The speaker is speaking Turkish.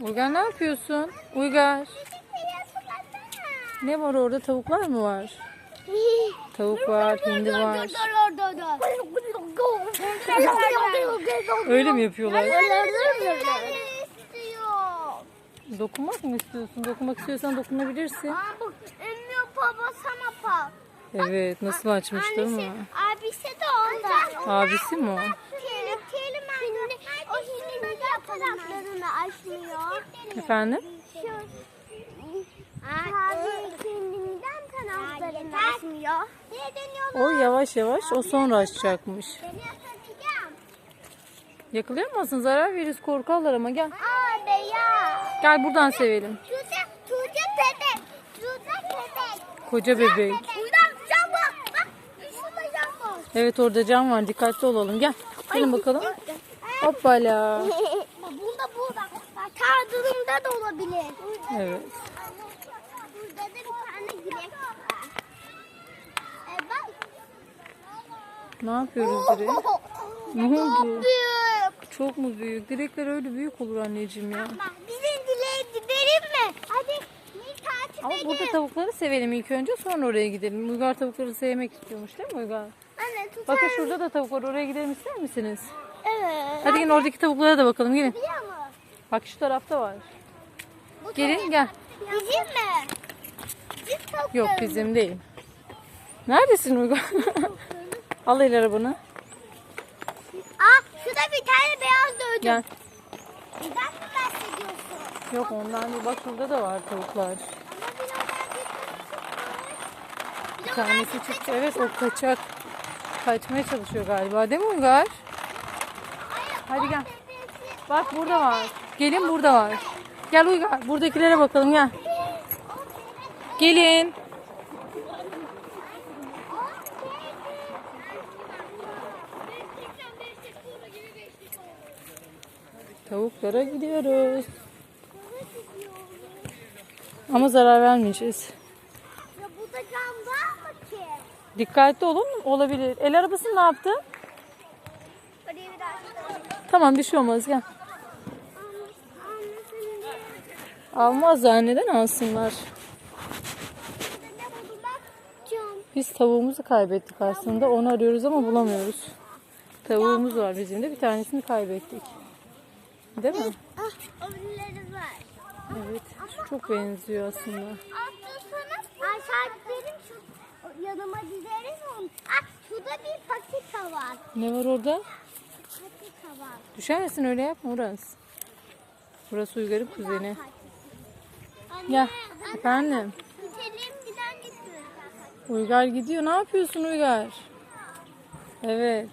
Uygar ne yapıyorsun? Uygar. Ne var orada? Tavuklar mı var? Tavuk var, hindi var. Öyle mi yapıyorlar? Dokunmak mı istiyorsun? Dokunmak istiyorsan dokunabilirsin. Evet, nasıl açmış değil mi? Abisi de ondan. Abisi mi o? Şimdi yapraklarını açmıyor. Efendim? Şu abi kendinden kanatlarını açmıyor. O yavaş yavaş, o sonra açacakmış. Atacağım. Yakalayamazsın, zarar veririz, korkarlar ama gel. Abi ya. Gel buradan sevelim. Tuca, tuca bebek. Tuca bebek. Koca bebek. Evet orada cam var, dikkatli olalım. Gel, gelin bakalım. Hoppala. Durumda da olabilir. Evet. Burada da bir tane gülek var. E bak. Ne yapıyoruz direkt? Ne oldu? Çok büyük. Çok mu büyük? Direkler öyle büyük olur anneciğim ya. Bak bizim dileği gidelim mi? Hadi Ama edelim. burada tavukları sevelim ilk önce sonra oraya gidelim. Uygar tavukları sevmek istiyormuş değil mi Uygar? Anne tutar Bakın şurada da tavuk var oraya gidelim ister misiniz? Evet. Hadi gelin oradaki tavuklara da bakalım gelin. Biliyor musun? Bak şu tarafta var. Bu Gelin gel. Bizim mi? Bizim. Yok bizim değil. Neredesin Uygar? Al el arabanı. Aa şurada bir tane beyaz dövdüm. Gel. Neden mi bahsediyorsun? Yok ondan değil. Bak şurada da var tavuklar. Bir Bir tanesi çıktı. Evet o kaçak. Kaçmaya çalışıyor galiba değil mi Uygar? Hadi gel. Bak burada var. Gelin burada var. Gel Uygar. Buradakilere bakalım gel. Gelin. Tavuklara gidiyoruz. Ama zarar vermeyeceğiz. Ya burada cam var mı ki? Dikkatli olun olabilir. El arabasını ne yaptı? Tamam bir şey olmaz gel. Almaz neden alsınlar? Biz tavuğumuzu kaybettik aslında. Onu arıyoruz ama bulamıyoruz. Tavuğumuz var bizim de. Bir tanesini kaybettik. Değil mi? Evet. Çok benziyor aslında. Saatlerim şu yanıma dizeriz onu. Ah şurada bir patika var. Ne var orada? Patika var. Düşersin öyle yapma Uras. Burası Uygar'ın kuzeni. Gel. Efendim. Gidelim giden gidiyoruz. Uygar gidiyor. Ne yapıyorsun Uygar? Evet.